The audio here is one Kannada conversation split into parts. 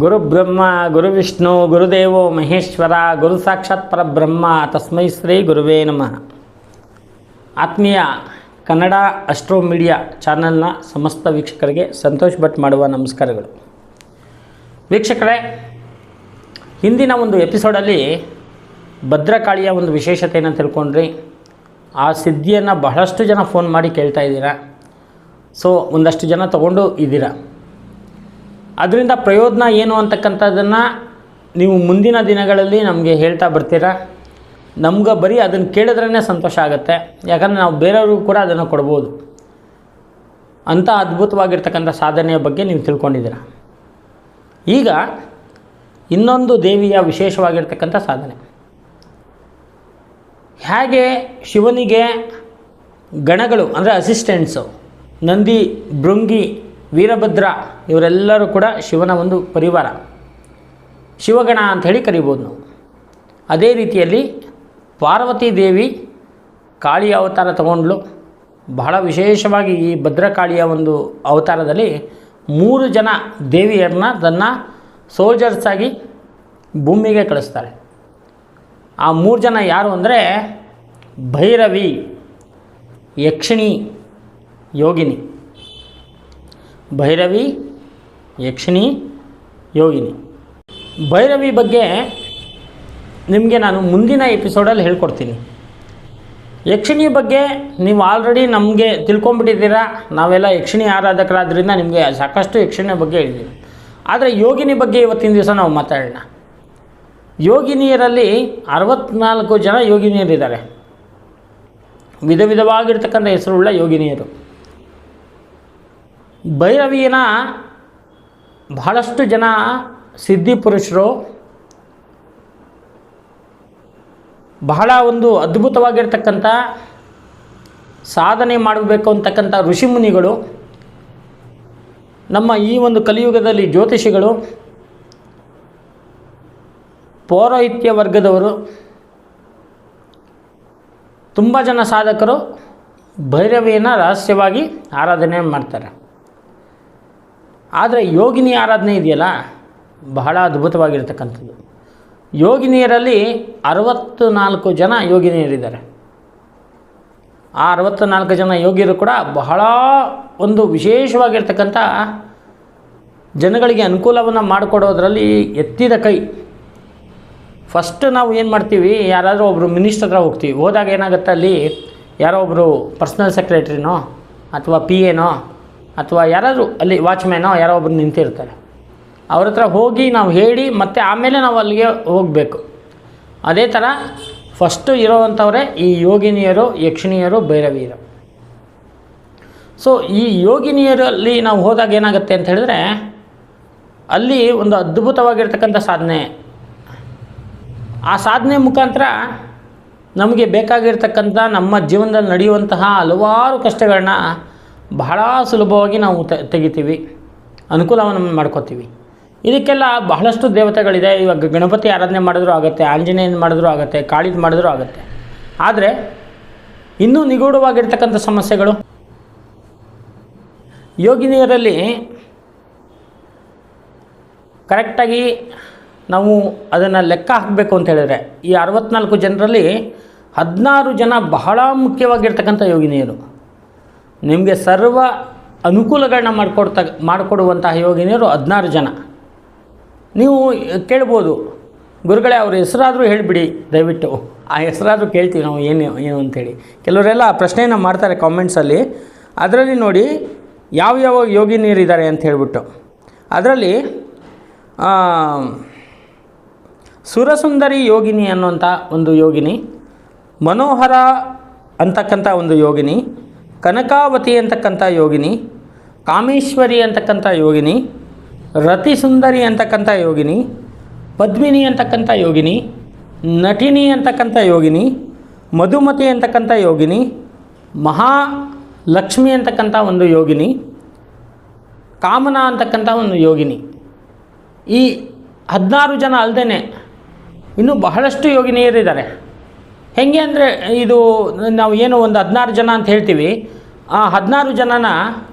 ಗುರು ಬ್ರಹ್ಮ ಗುರು ವಿಷ್ಣು ಗುರುದೇವೋ ಮಹೇಶ್ವರ, ಗುರು ಸಾಕ್ಷಾತ್ ಪರಬ್ರಹ್ಮ, ತಸ್ಮೈ ಶ್ರೀ ಗುರುವೇ ನಮಃ. ಆತ್ಮೀಯ ಕನ್ನಡ ಅಸ್ಟ್ರೋ ಮೀಡಿಯಾ ಚಾನಲ್ನ ಸಮಸ್ತ ವೀಕ್ಷಕರಿಗೆ ಸಂತೋಷ್ ಭಟ್ ಮಾಡುವ ನಮಸ್ಕಾರಗಳು. ವೀಕ್ಷಕರೇ, ಹಿಂದಿನ ಒಂದು ಎಪಿಸೋಡಲ್ಲಿ ಭದ್ರಕಾಳಿಯ ಒಂದು ವಿಶೇಷತೆಯನ್ನು ತಿಳ್ಕೊಂಡ್ರಿ. ಆ ಸಿದ್ಧಿಯನ್ನು ಬಹಳಷ್ಟು ಜನ ಫೋನ್ ಮಾಡಿ ಕೇಳ್ತಾ ಇದ್ದೀರಾ. ಸೊ, ಒಂದಷ್ಟು ಜನ ತಗೊಂಡು ಇದ್ದೀರಾ. ಅದರಿಂದ ಪ್ರಯೋಜನ ಏನು ಅಂತಕ್ಕಂಥದ್ದನ್ನು ನೀವು ಮುಂದಿನ ದಿನಗಳಲ್ಲಿ ನಮಗೆ ಹೇಳ್ತಾ ಬರ್ತೀರಾ? ನಮ್ಗೆ ಬರೀ ಅದನ್ನು ಕೇಳಿದ್ರೇ ಸಂತೋಷ ಆಗುತ್ತೆ. ಯಾಕಂದರೆ ನಾವು ಬೇರೆಯವ್ರಿಗೂ ಕೂಡ ಅದನ್ನು ಕೊಡ್ಬೋದು. ಅಂಥ ಅದ್ಭುತವಾಗಿರ್ತಕ್ಕಂಥ ಸಾಧನೆಯ ಬಗ್ಗೆ ನೀವು ತಿಳ್ಕೊಂಡಿದ್ದೀರ? ಈಗ ಇನ್ನೊಂದು ದೇವಿಯ ವಿಶೇಷವಾಗಿರ್ತಕ್ಕಂಥ ಸಾಧನೆ. ಹೇಗೆ ಶಿವನಿಗೆ ಗಣಗಳು ಅಂದರೆ ಅಸಿಸ್ಟೆಂಟ್ಸು ನಂದಿ, ಭೃಂಗಿ ವೀರಭದ್ರ, ಇವರೆಲ್ಲರೂ ಕೂಡ ಶಿವನ ಒಂದು ಪರಿವಾರ. ಶಿವಗಣ ಅಂತ ಹೇಳಿ ಕರಿಬೋದು ನಾವು. ಅದೇ ರೀತಿಯಲ್ಲಿ ಪಾರ್ವತಿ ದೇವಿ ಕಾಳಿಯ ಅವತಾರ ತಗೊಂಡ್ಲು. ಬಹಳ ವಿಶೇಷವಾಗಿ ಈ ಭದ್ರಕಾಳಿಯ ಒಂದು ಅವತಾರದಲ್ಲಿ ಮೂರು ಜನ ದೇವಿಯರನ್ನ ತನ್ನ ಸೋಲ್ಜರ್ಸ್ ಆಗಿ ಭೂಮಿಗೆ ಕಳಿಸ್ತಾರೆ. ಆ ಮೂರು ಜನ ಯಾರು ಅಂದರೆ ಭೈರವಿ, ಯಕ್ಷಿಣಿ, ಯೋಗಿನಿ. ಭೈರವಿ, ಯಕ್ಷಿಣಿ, ಯೋಗಿನಿ. ಭೈರವಿ ಬಗ್ಗೆ ನಿಮಗೆ ನಾನು ಮುಂದಿನ ಎಪಿಸೋಡಲ್ಲಿ ಹೇಳ್ಕೊಡ್ತೀನಿ. ಯಕ್ಷಿಣಿ ಬಗ್ಗೆ ನೀವು ಆಲ್ರೆಡಿ ನಮಗೆ ತಿಳ್ಕೊಂಬಿಟ್ಟಿದ್ದೀರಾ ನಾವೆಲ್ಲ ಯಕ್ಷಿಣಿ ಆರಾಧಕರಾದ್ರಿಂದ ನಿಮಗೆ ಸಾಕಷ್ಟು ಯಕ್ಷಿಣಿಯ ಬಗ್ಗೆ ಹೇಳಿದ್ದೀವಿ. ಆದರೆ ಯೋಗಿನಿ ಬಗ್ಗೆ ಇವತ್ತಿನ ದಿವಸ ನಾವು ಮಾತಾಡೋಣ. ಯೋಗಿನಿಯರಲ್ಲಿ ಅರವತ್ನಾಲ್ಕು ಜನ ಯೋಗಿನಿಯರಿದ್ದಾರೆ. ವಿಧ ವಿಧವಾಗಿರ್ತಕ್ಕಂಥ ಹೆಸರುಳ್ಳ ಯೋಗಿನಿಯರು. ಭೈರವಿಯನ ಬಹಳಷ್ಟು ಜನ ಸಿದ್ಧಿ ಪುರುಷರು ಬಹಳ ಒಂದು ಅದ್ಭುತವಾಗಿರ್ತಕ್ಕಂಥ ಸಾಧನೆ ಮಾಡಬೇಕು ಅಂತಕ್ಕಂಥ ಋಷಿಮುನಿಗಳು ನಮ್ಮ ಈ ಒಂದು ಕಲಿಯುಗದಲ್ಲಿ ಜ್ಯೋತಿಷಿಗಳು, ಪೌರೋಹಿತ್ಯ ವರ್ಗದವರು, ತುಂಬ ಜನ ಸಾಧಕರು ಭೈರವಿಯನ್ನು ರಹಸ್ಯವಾಗಿ ಆರಾಧನೆ ಮಾಡ್ತಾರೆ. ಆದರೆ ಯೋಗಿನಿ ಆರಾಧನೆ ಇದೆಯಲ್ಲ? ಬಹಳ ಅದ್ಭುತವಾಗಿರ್ತಕ್ಕಂಥದ್ದು. ಯೋಗಿನಿಯರಲ್ಲಿ ಅರವತ್ತು ನಾಲ್ಕು ಜನ ಯೋಗಿನಿಯರಿದ್ದಾರೆ. ಆ ಅರವತ್ತು ನಾಲ್ಕು ಜನ ಯೋಗಿಯರು ಕೂಡ ಬಹಳ ಒಂದು ವಿಶೇಷವಾಗಿರ್ತಕ್ಕಂಥ ಜನಗಳಿಗೆ ಅನುಕೂಲವನ್ನು ಮಾಡಿಕೊಡೋದ್ರಲ್ಲಿ ಎತ್ತಿದ ಕೈ. ಫಸ್ಟ್ ನಾವು ಏನು ಮಾಡ್ತೀವಿ, ಯಾರಾದರೂ ಒಬ್ಬರು ಮಿನಿಸ್ಟರ್ ಹತ್ರ ಹೋಗ್ತೀವಿ. ಹೋದಾಗ ಏನಾಗುತ್ತೆ ಅಲ್ಲಿ? ಯಾರೋ ಒಬ್ಬರು ಪರ್ಸ್ನಲ್ ಸೆಕ್ರೆಟ್ರಿನೋ ಅಥವಾ ಪಿ ಎನೋ ಅಥವಾ ಯಾರಾದರೂ ಅಲ್ಲಿ ವಾಚ್ಮ್ಯಾನೋ ಯಾರೋ ಒಬ್ರು ನಿಂತಿರ್ತಾರೆ. ಅವ್ರ ಹತ್ರ ಹೋಗಿ ನಾವು ಹೇಳಿ ಮತ್ತು ಆಮೇಲೆ ನಾವು ಅಲ್ಲಿಗೆ ಹೋಗಬೇಕು. ಅದೇ ಥರ ಫಸ್ಟು ಇರೋವಂಥವ್ರೆ ಈ ಯೋಗಿನಿಯರು ಯಕ್ಷಿಣಿಯರು ಭೈರವಿಯರು. ಸೊ ಈ ಯೋಗಿನಿಯರಲ್ಲಿ ನಾವು ಹೋದಾಗ ಏನಾಗುತ್ತೆ ಅಂತ ಹೇಳಿದ್ರೆ, ಅಲ್ಲಿ ಒಂದು ಅದ್ಭುತವಾಗಿರ್ತಕ್ಕಂಥ ಸಾಧನೆ. ಆ ಸಾಧನೆ ಮುಖಾಂತರ ನಮಗೆ ಬೇಕಾಗಿರ್ತಕ್ಕಂಥ ನಮ್ಮ ಜೀವನದಲ್ಲಿ ನಡೆಯುವಂತಹ ಹಲವಾರು ಕಷ್ಟಗಳನ್ನ ಬಹಳ ಸುಲಭವಾಗಿ ನಾವು ತೆಗಿತೀವಿ. ಅನುಕೂಲವನ್ನು ಮಾಡ್ಕೋತೀವಿ. ಇದಕ್ಕೆಲ್ಲ ಬಹಳಷ್ಟು ದೇವತೆಗಳಿದೆ. ಇವಾಗ ಗಣಪತಿ ಆರಾಧನೆ ಮಾಡಿದ್ರೂ ಆಗುತ್ತೆ, ಆಂಜನೇಯನ ಮಾಡಿದ್ರೂ ಆಗುತ್ತೆ, ಕಾಳಿದ್ ಮಾಡಿದ್ರೂ ಆಗುತ್ತೆ. ಆದರೆ ಇನ್ನೂ ನಿಗೂಢವಾಗಿರ್ತಕ್ಕಂಥ ಸಮಸ್ಯೆಗಳು? ಯೋಗಿನಿಯರಲ್ಲಿ ಕರೆಕ್ಟಾಗಿ ನಾವು ಅದನ್ನು ಲೆಕ್ಕ ಹಾಕಬೇಕು ಅಂತ ಹೇಳಿದ್ರೆ, ಈ ಅರವತ್ನಾಲ್ಕು ಜನರಲ್ಲಿ ಹದಿನಾರು ಜನ ಬಹಳ ಮುಖ್ಯವಾಗಿರ್ತಕ್ಕಂಥ ಯೋಗಿನಿಯರು. ನಿಮಗೆ ಸರ್ವ ಅನುಕೂಲಗಳನ್ನ ಮಾಡಿಕೊಡ್ತ, ಮಾಡಿಕೊಡುವಂತಹ ಯೋಗಿನಿಯರು ಹದಿನಾರು ಜನ. ನೀವು ಕೇಳ್ಬೋದು. ಗುರುಗಳೇ, ಅವ್ರ ಹೆಸರಾದರೂ ಹೇಳಿಬಿಡಿ, ದಯವಿಟ್ಟು. ಆ ಹೆಸರಾದರೂ ಕೇಳ್ತೀವಿ ನಾವು, ಏನು ಏನು ಅಂಥೇಳಿ ಕೆಲವರೆಲ್ಲ ಪ್ರಶ್ನೆಯನ್ನು ಮಾಡ್ತಾರೆ ಕಾಮೆಂಟ್ಸಲ್ಲಿ ಅದರಲ್ಲಿ ನೋಡಿ, ಯಾವ ಯಾವ ಯೋಗಿನಿಯರಿದ್ದಾರೆ ಅಂತ ಹೇಳಿಬಿಟ್ಟು. ಅದರಲ್ಲಿ ಸುರಸುಂದರಿ ಯೋಗಿನಿ ಅನ್ನುವಂಥ ಒಂದು ಯೋಗಿನಿ, ಮನೋಹರ ಅಂತಕ್ಕಂಥ ಒಂದು ಯೋಗಿನಿ ಕನಕಾವತಿ ಅಂತಕ್ಕಂಥ ಯೋಗಿನಿ, ಕಾಮೇಶ್ವರಿ ಅಂತಕ್ಕಂಥ ಯೋಗಿನಿ, ರತಿಸುಂದರಿ ಅಂತಕ್ಕಂಥ ಯೋಗಿನಿ, ಪದ್ಮಿನಿ ಅಂತಕ್ಕಂಥ ಯೋಗಿನಿ, ನಟಿನಿ ಅಂತಕ್ಕಂಥ ಯೋಗಿನಿ, ಮಧುಮತಿ ಅಂತಕ್ಕಂಥ ಯೋಗಿನಿ, ಮಹಾಲಕ್ಷ್ಮಿ ಅಂತಕ್ಕಂಥ ಒಂದು ಯೋಗಿನಿ, ಕಾಮನ ಅಂತಕ್ಕಂಥ ಒಂದು ಯೋಗಿನಿ. ಈ ಹದಿನಾರು ಜನ ಅಲ್ಲದೇ ಇನ್ನೂ ಬಹಳಷ್ಟು ಯೋಗಿನಿಯರಿದ್ದಾರೆ. ಹೆಂಗೆ ಅಂದರೆ ಇದು ನಾವು ಏನು ಒಂದು ಹದಿನಾರು ಜನ ಅಂತ ಹೇಳ್ತೀವಿ. ಆ ಹದಿನಾರು ಜನನ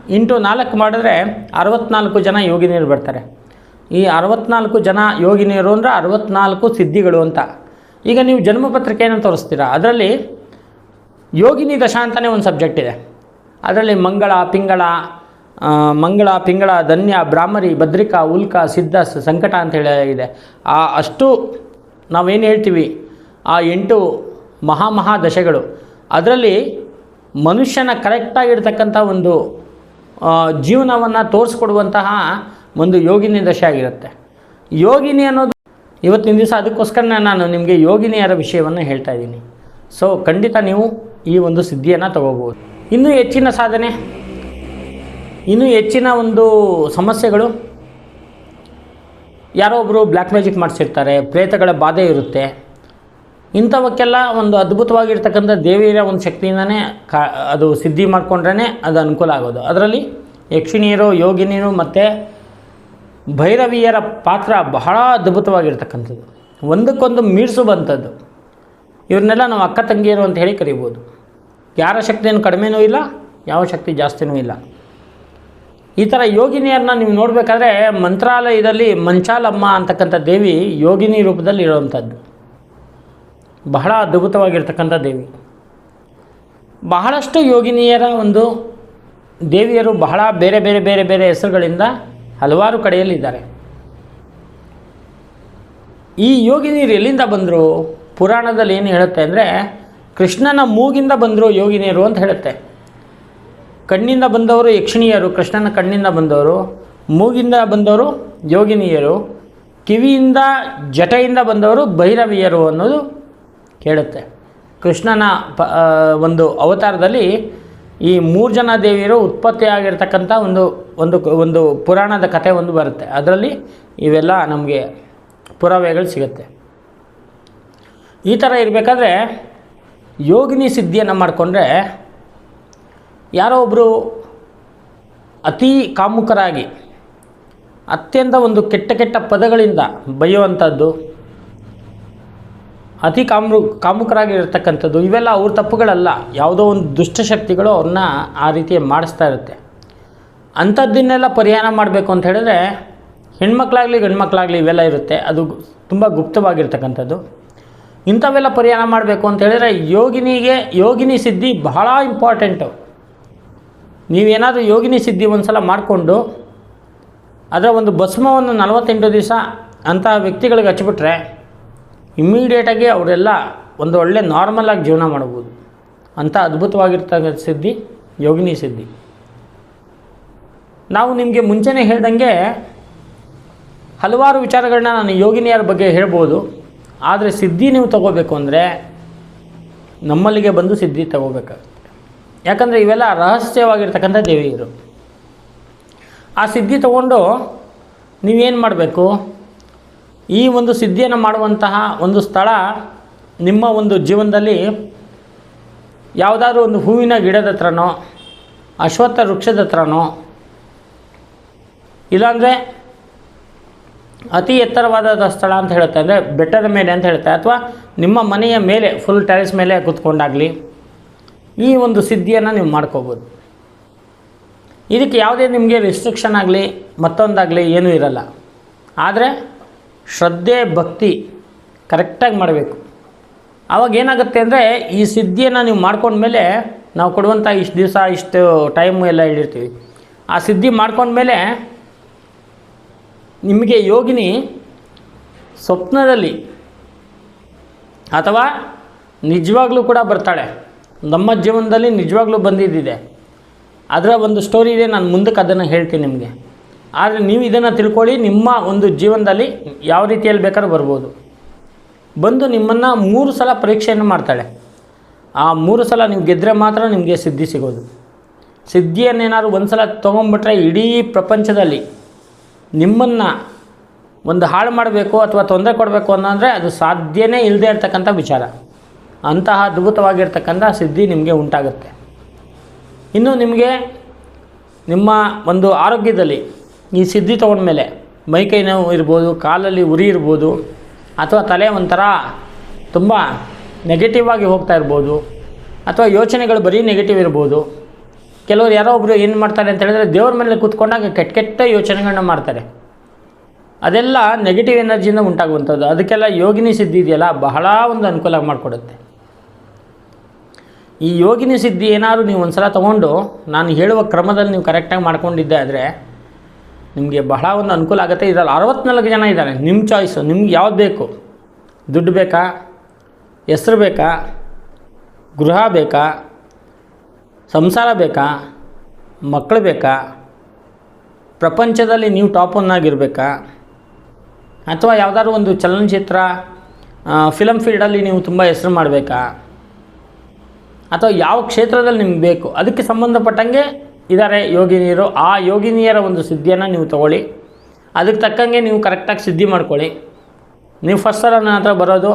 ಇಂಟು ನಾಲ್ಕು ಮಾಡಿದ್ರೆ ಅರವತ್ನಾಲ್ಕು ಜನ ಯೋಗಿನಿಯರು ಬರ್ತಾರೆ. ಈ ಅರವತ್ನಾಲ್ಕು ಜನ ಯೋಗಿನಿಯರು ಅಂದರೆ ಅರವತ್ನಾಲ್ಕು ಸಿದ್ಧಿಗಳು ಅಂತ. ಈಗ ನೀವು ಜನ್ಮಪತ್ರಿಕೆಯನ್ನು ತೋರಿಸ್ತೀರಾ? ಅದರಲ್ಲಿ ಯೋಗಿನಿ ದಶ ಅಂತಲೇ ಒಂದು ಸಬ್ಜೆಕ್ಟ್ ಇದೆ. ಅದರಲ್ಲಿ ಮಂಗಳ, ಪಿಂಗಳ ಮಂಗಳ, ಪಿಂಗಳ, ಧನ್ಯ, ಬ್ರಾಹ್ಮರಿ, ಭದ್ರಿಕಾ, ಉಲ್ಕ, ಸಿದ್ಧ ಸಂಕಟ ಅಂತ ಹೇಳಿ ಇದೆ. ಆ, ಅಷ್ಟು ನಾವೇನು ಹೇಳ್ತೀವಿ? ಆ ಎಂಟು ಮಹಾ ಮಹಾ ದಶೆಗಳು. ಅದರಲ್ಲಿ ಮನುಷ್ಯನ ಕರೆಕ್ಟಾಗಿರ್ತಕ್ಕಂಥ ಒಂದು ಜೀವನವನ್ನು ತೋರಿಸ್ಕೊಡುವಂತಹ ಒಂದು ಯೋಗಿನಿ ದಶೆ ಆಗಿರುತ್ತೆ. ಯೋಗಿನಿ ಅನ್ನೋದು, ಇವತ್ತಿನ ದಿವಸ ಅದಕ್ಕೋಸ್ಕರ ನಾನು ನಿಮಗೆ ಯೋಗಿನಿಯರ ವಿಷಯವನ್ನು ಹೇಳ್ತಾ ಇದ್ದೀನಿ. ಸೊ ಖಂಡಿತ ನೀವು ಈ ಒಂದು ಸಿದ್ಧಿಯನ್ನು ತಗೋಬೋದು ಇನ್ನೂ ಹೆಚ್ಚಿನ ಸಾಧನೆ, ಇನ್ನೂ ಹೆಚ್ಚಿನ ಒಂದು ಸಮಸ್ಯೆಗಳು. ಯಾರೋ ಒಬ್ಬರು ಬ್ಲ್ಯಾಕ್ ಮ್ಯಾಜಿಕ್ ಮಾಡಿಸಿರ್ತಾರೆ, ಪ್ರೇತಗಳ ಬಾಧೆ ಇರುತ್ತೆ. ಇಂಥವಕ್ಕೆಲ್ಲ ಒಂದು ಅದ್ಭುತವಾಗಿರ್ತಕ್ಕಂಥ ದೇವಿಯರ ಒಂದು ಶಕ್ತಿಯಿಂದನೇ ಕಾ ಅದು ಸಿದ್ಧಿ ಮಾಡಿಕೊಂಡ್ರೇ ಅದು ಅನುಕೂಲ ಆಗೋದು. ಅದರಲ್ಲಿ ಯಕ್ಷಿಣಿಯರು, ಯೋಗಿನಿಯರು ಮತ್ತು ಭೈರವಿಯರ ಪಾತ್ರ ಬಹಳ ಅದ್ಭುತವಾಗಿರ್ತಕ್ಕಂಥದ್ದು. ಒಂದಕ್ಕೊಂದು ಮೀರಿಸು ಬಂಥದ್ದು ಇವ್ರನ್ನೆಲ್ಲ ನಾವು ಅಕ್ಕ ತಂಗಿಯರು ಅಂತ ಹೇಳಿ ಕರಿಬೋದು. ಯಾರ ಶಕ್ತಿಯನ್ನು ಕಡಿಮೆನೂ ಇಲ್ಲ, ಯಾವ ಶಕ್ತಿ ಜಾಸ್ತಿನೂ ಇಲ್ಲ. ಈ ಥರ ಯೋಗಿನಿಯರನ್ನ ನೀವು ನೋಡಬೇಕಾದ್ರೆ ಮಂತ್ರಾಲಯದಲ್ಲಿ ಮಂಚಾಲಮ್ಮ ಅಂತಕ್ಕಂಥ ದೇವಿ ಯೋಗಿನಿ ರೂಪದಲ್ಲಿ ಇರೋವಂಥದ್ದು. ಬಹಳ ಅದ್ಭುತವಾಗಿರ್ತಕ್ಕಂಥ ದೇವಿ. ಬಹಳಷ್ಟು ಯೋಗಿನಿಯರ ಒಂದು ದೇವಿಯರು ಬಹಳ ಬೇರೆ ಬೇರೆ ಬೇರೆ ಬೇರೆ ಹೆಸರುಗಳಿಂದ ಹಲವಾರು ಕಡೆಯಲ್ಲಿದ್ದಾರೆ. ಈ ಯೋಗಿನಿಯರು ಎಲ್ಲಿಂದ ಬಂದರು? ಪುರಾಣದಲ್ಲಿ ಏನು ಹೇಳುತ್ತೆ ಅಂದರೆ, ಕೃಷ್ಣನ ಮೂಗಿಂದ ಬಂದರು ಯೋಗಿನಿಯರು ಅಂತ ಹೇಳುತ್ತೆ. ಕಣ್ಣಿಂದ ಬಂದವರು ಯಕ್ಷಿಣಿಯರು, ಕೃಷ್ಣನ ಕಣ್ಣಿಂದ ಬಂದವರು, ಮೂಗಿಂದ ಬಂದವರು ಯೋಗಿನಿಯರು, ಕಿವಿಯಿಂದ ಜಟೆಯಿಂದ ಬಂದವರು ಭೈರವಿಯರು ಅನ್ನೋದು ಕೇಳುತ್ತೆ. ಕೃಷ್ಣನ ಪ ಒಂದು ಅವತಾರದಲ್ಲಿ ಈ ಮೂರು ಜನ ದೇವಿಯರು ಉತ್ಪತ್ತಿಯಾಗಿರ್ತಕ್ಕಂಥ ಒಂದು ಒಂದು ಒಂದು ಪುರಾಣದ ಕಥೆ ಒಂದು ಬರುತ್ತೆ. ಅದರಲ್ಲಿ ಇವೆಲ್ಲ ನಮಗೆ ಪುರಾವೆಗಳು ಸಿಗುತ್ತೆ. ಈ ಥರ ಇರಬೇಕಾದ್ರೆ ಯೋಗಿನಿ ಸಿದ್ಧಿಯನ್ನು ಮಾಡಿಕೊಂಡ್ರೆ ಯಾರೋ ಒಬ್ಬರು ಅತೀ ಕಾಮುಕರಾಗಿ ಅತ್ಯಂತ ಒಂದು ಕೆಟ್ಟ ಕೆಟ್ಟ ಪದಗಳಿಂದ ಬೈಯುವಂಥದ್ದು ಅತಿ ಕಾಮು ಕಾಮುಕರಾಗಿರ್ತಕ್ಕಂಥದ್ದು, ಇವೆಲ್ಲ ಅವ್ರ ತಪ್ಪುಗಳಲ್ಲ. ಯಾವುದೋ ಒಂದು ದುಷ್ಟಶಕ್ತಿಗಳು ಅವ್ರನ್ನ ಆ ರೀತಿ ಮಾಡಿಸ್ತಾ ಇರುತ್ತೆ. ಅಂಥದ್ದನ್ನೆಲ್ಲ ಪರಿಹಾರ ಮಾಡಬೇಕು ಅಂತ ಹೇಳಿದ್ರೆ, ಹೆಣ್ಮಕ್ಳಾಗಲಿ ಗಂಡ್ಮಕ್ಳಾಗಲಿ ಇವೆಲ್ಲ ಇರುತ್ತೆ. ಅದು ತುಂಬ ಗುಪ್ತವಾಗಿರ್ತಕ್ಕಂಥದ್ದು. ಇಂಥವೆಲ್ಲ ಪರಿಹಾರ ಮಾಡಬೇಕು ಅಂತ ಹೇಳಿದ್ರೆ, ಯೋಗಿನಿಗೆ, ಯೋಗಿನಿ ಸಿದ್ಧಿ ಬಹಳ ಇಂಪಾರ್ಟೆಂಟು ನೀವೇನಾದರೂ ಯೋಗಿನಿ ಸಿದ್ಧಿ ಒಂದು ಸಲ ಮಾಡಿಕೊಂಡು, ಅದರ ಒಂದು ಭಸ್ಮವನ್ನು ನಲವತ್ತೆಂಟು ದಿವಸ ಅಂತಹ ವ್ಯಕ್ತಿಗಳಿಗೆ ಹಚ್ಬಿಟ್ರೆ ಇಮ್ಮಿಡಿಯೇಟಾಗಿ ಅವರೆಲ್ಲ ಒಂದು ಒಳ್ಳೆ ನಾರ್ಮಲಾಗಿ ಜೀವನ ಮಾಡ್ಬೋದು. ಅಂಥ ಅದ್ಭುತವಾಗಿರ್ತಕ್ಕಂಥ ಸಿದ್ಧಿ, ಯೋಗಿನಿ ಸಿದ್ಧಿ. ನಾವು ನಿಮಗೆ ಮುಂಚೆನೇ ಹೇಳ್ದಂಗೆ ಹಲವಾರು ವಿಚಾರಗಳನ್ನ ನಾನು ಯೋಗಿನಿಯರ ಬಗ್ಗೆ ಹೇಳ್ಬೋದು. ಆದರೆ ಸಿದ್ಧಿ ನೀವು ತಗೋಬೇಕು ಅಂದರೆ ನಮ್ಮಲ್ಲಿಗೆ ಬಂದು ಸಿದ್ಧಿ ತಗೋಬೇಕಾಗುತ್ತೆ. ಯಾಕಂದರೆ ಇವೆಲ್ಲ ರಹಸ್ಯವಾಗಿರ್ತಕ್ಕಂಥ ದೇವಿಯರು. ಆ ಸಿದ್ಧಿ ತಗೊಂಡು ನೀವೇನು ಮಾಡಬೇಕು? ಈ ಒಂದು ಸಿದ್ಧಿಯನ್ನು ಮಾಡುವಂತಹ ಒಂದು ಸ್ಥಳ ನಿಮ್ಮ ಒಂದು ಜೀವನದಲ್ಲಿ ಯಾವುದಾದ್ರೂ ಒಂದು ಹೂವಿನ ಗಿಡದ ಹತ್ರನೋ, ಅಶ್ವತ್ಥ ವೃಕ್ಷದ ಹತ್ರನೋ, ಇಲ್ಲಾಂದರೆ ಅತಿ ಎತ್ತರವಾದ ಸ್ಥಳ ಅಂತ ಹೇಳುತ್ತೆ, ಅಂದರೆ ಬೆಟ್ಟದ ಮೇಲೆ ಅಂತ ಹೇಳುತ್ತೆ, ಅಥವಾ ನಿಮ್ಮ ಮನೆಯ ಮೇಲೆ ಫುಲ್ ಟೆರೆಸ್ ಮೇಲೆ ಕೂತ್ಕೊಂಡಾಗಲಿ, ಈ ಒಂದು ಸಿದ್ಧಿಯನ್ನು ನೀವು ಮಾಡ್ಕೋಬೋದು. ಇದಕ್ಕೆ ಯಾವುದೇ ನಿಮಗೆ ರಿಸ್ಟ್ರಿಕ್ಷನ್ ಆಗಲಿ, ಮತ್ತೊಂದಾಗಲಿ ಏನೂ ಇರಲ್ಲ. ಆದರೆ ಶ್ರದ್ಧೆ, ಭಕ್ತಿ ಕರೆಕ್ಟಾಗಿ ಮಾಡಬೇಕು. ಆವಾಗ ಏನಾಗುತ್ತೆ ಅಂದರೆ ಈ ಸಿದ್ಧಿಯನ್ನು ನೀವು ಮಾಡ್ಕೊಂಡ್ಮೇಲೆ ನಾವು ಕೊಡುವಂಥ ಇಷ್ಟು ದಿವಸ, ಇಷ್ಟು ಟೈಮು ಎಲ್ಲ ಹೇಳಿರ್ತೀವಿ. ಆ ಸಿದ್ಧಿ ಮಾಡ್ಕೊಂಡ್ಮೇಲೆ ನಿಮಗೆ ಯೋಗಿನಿ ಸ್ವಪ್ನದಲ್ಲಿ ಅಥವಾ ನಿಜವಾಗ್ಲೂ ಕೂಡ ಬರ್ತಾಳೆ. ನಮ್ಮ ಜೀವನದಲ್ಲಿ ನಿಜವಾಗ್ಲೂ ಬಂದಿದ್ದಿದೆ. ಅದರ ಒಂದು ಸ್ಟೋರಿ ಇದೆ, ನಾನು ಮುಂದಕ್ಕೆ ಅದನ್ನು ಹೇಳ್ತೀನಿ ನಿಮಗೆ. ಆದರೆ ನೀವು ಇದನ್ನು ತಿಳ್ಕೊಳ್ಳಿ, ನಿಮ್ಮ ಒಂದು ಜೀವನದಲ್ಲಿ ಯಾವ ರೀತಿಯಲ್ಲಿ ಬೇಕಾದ್ರೂ ಬರ್ಬೋದು. ಬಂದು ನಿಮ್ಮನ್ನು ಮೂರು ಸಲ ಪರೀಕ್ಷೆಯನ್ನು ಮಾಡ್ತಾಳೆ. ಆ ಮೂರು ಸಲ ನೀವು ಗೆದ್ದರೆ ಮಾತ್ರ ನಿಮಗೆ ಸಿದ್ಧಿ ಸಿಗೋದು. ಸಿದ್ಧಿಯನ್ನೇನಾದ್ರು ಒಂದು ಸಲ ತೊಗೊಂಡ್ಬಿಟ್ರೆ ಇಡೀ ಪ್ರಪಂಚದಲ್ಲಿ ನಿಮ್ಮನ್ನು ಒಂದು ಹಾಳು ಮಾಡಬೇಕು ಅಥವಾ ತೊಂದರೆ ಕೊಡಬೇಕು ಅನ್ನೋಂದರೆ ಅದು ಸಾಧ್ಯನೇ ಇಲ್ಲದೆ ಇರ್ತಕ್ಕಂಥ ವಿಚಾರ. ಅಂತಹ ಅದ್ಭುತವಾಗಿರ್ತಕ್ಕಂಥ ಸಿದ್ಧಿ ನಿಮಗೆ ಉಂಟಾಗುತ್ತೆ. ಇನ್ನು ನಿಮಗೆ ನಿಮ್ಮ ಒಂದು ಆರೋಗ್ಯದಲ್ಲಿ ಈ ಸಿದ್ಧಿ ತೊಗೊಂಡ್ಮೇಲೆ ಮೈಕೈ ನೋವು ಇರ್ಬೋದು, ಕಾಲಲ್ಲಿ ಉರಿ ಇರ್ಬೋದು, ಅಥವಾ ತಲೆ ಒಂಥರ ತುಂಬ ನೆಗೆಟಿವ್ ಆಗಿ ಹೋಗ್ತಾ ಇರ್ಬೋದು, ಅಥವಾ ಯೋಚನೆಗಳು ಬರೀ ನೆಗೆಟಿವ್ ಇರ್ಬೋದು. ಕೆಲವರು ಯಾರೋ ಒಬ್ಬರು ಏನು ಮಾಡ್ತಾರೆ ಅಂತ ಹೇಳಿದ್ರೆ ದೇವ್ರ ಮೇಲೆ ಕೂತ್ಕೊಂಡಾಗ ಕೆಟ್ಟ ಕೆಟ್ಟ ಯೋಚನೆಗಳನ್ನ ಮಾಡ್ತಾರೆ. ಅದೆಲ್ಲ ನೆಗೆಟಿವ್ ಎನರ್ಜಿಯಿಂದ ಉಂಟಾಗುವಂಥದ್ದು. ಅದಕ್ಕೆಲ್ಲ ಯೋಗಿನಿ ಸಿದ್ಧಿ ಇದೆಯಲ್ಲ, ಬಹಳ ಒಂದು ಅನುಕೂಲ ಮಾಡಿಕೊಡುತ್ತೆ. ಈ ಯೋಗಿನಿ ಸಿದ್ಧಿ ಏನಾದರೂ ನೀವು ಒಂದು ಸಲ ತೊಗೊಂಡು ನಾನು ಹೇಳುವ ಕ್ರಮದಲ್ಲಿ ನೀವು ಕರೆಕ್ಟಾಗಿ ಮಾಡ್ಕೊಂಡಿದ್ದೆ ಆದರೆ ನಿಮಗೆ ಬಹಳ ಒಂದು ಅನುಕೂಲ ಆಗುತ್ತೆ. ಇದರಲ್ಲಿ ಅರವತ್ತ್ನಾಲ್ಕು ಜನ ಇದ್ದಾರೆ. ನಿಮ್ಮ ಚಾಯ್ಸು ನಿಮ್ಗೆ ಯಾವ್ದು ಬೇಕು? ದುಡ್ಡು ಬೇಕಾ? ಹೆಸ್ರು ಬೇಕಾ? ಗೃಹ ಬೇಕಾ? ಸಂಸಾರ ಬೇಕಾ? ಮಕ್ಕಳು ಬೇಕಾ? ಪ್ರಪಂಚದಲ್ಲಿ ನೀವು ಟಾಪ್ ಒನ್ ಆಗಿರಬೇಕಾ? ಅಥವಾ ಯಾವುದಾದ್ರು ಒಂದು ಚಲನಚಿತ್ರ ಫಿಲಮ್ ಫೀಲ್ಡಲ್ಲಿ ನೀವು ತುಂಬ ಹೆಸರು ಮಾಡಬೇಕಾ? ಅಥವಾ ಯಾವ ಕ್ಷೇತ್ರದಲ್ಲಿ ನಿಮ್ಗೆ ಬೇಕು? ಅದಕ್ಕೆ ಸಂಬಂಧಪಟ್ಟಂಗೆ ಇದ್ದಾರೆ ಯೋಗಿನಿಯರು. ಆ ಯೋಗಿನಿಯರ ಒಂದು ಸಿದ್ಧಿಯನ್ನು ನೀವು ತಗೊಳ್ಳಿ. ಅದಕ್ಕೆ ತಕ್ಕಂಗೆ ನೀವು ಕರೆಕ್ಟಾಗಿ ಸಿದ್ಧಿ ಮಾಡ್ಕೊಳ್ಳಿ. ನೀವು ಫಸ್ಟ್ ಸಲ ನನ್ನ ಹತ್ರ ಬರೋದು,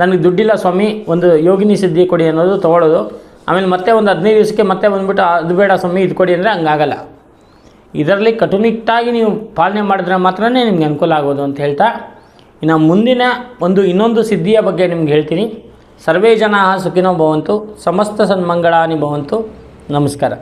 ನನಗೆ ದುಡ್ಡಿಲ್ಲ ಸ್ವಾಮಿ, ಒಂದು ಯೋಗಿನಿ ಸಿದ್ಧಿ ಕೊಡಿ ಅನ್ನೋದು ತೊಗೊಳ್ಳೋದು. ಆಮೇಲೆ ಮತ್ತೆ ಒಂದು ಹದಿನೈದು ದಿವಸಕ್ಕೆ ಮತ್ತೆ ಬಂದುಬಿಟ್ಟು ಅದು ಬೇಡ ಸ್ವಾಮಿ, ಇದು ಕೊಡಿ ಅಂದರೆ ಹಂಗಾಗಲ್ಲ. ಇದರಲ್ಲಿ ಕಟುನಿಟ್ಟಾಗಿ ನೀವು ಪಾಲನೆ ಮಾಡಿದ್ರೆ ಮಾತ್ರ ನಿಮಗೆ ಅನುಕೂಲ ಆಗೋದು ಅಂತ ಹೇಳ್ತಾ, ಇನ್ನು ಮುಂದಿನ ಒಂದು ಇನ್ನೊಂದು ಸಿದ್ಧಿಯ ಬಗ್ಗೆ ನಿಮ್ಗೆ ಹೇಳ್ತೀನಿ. ಸರ್ವೇ ಜನ ಸುಖಿನೋ ಭವಂತು, ಸಮಸ್ತ ಸನ್ಮಂಗಳಾನಿ ಭವಂತು. ನಮಸ್ಕಾರ.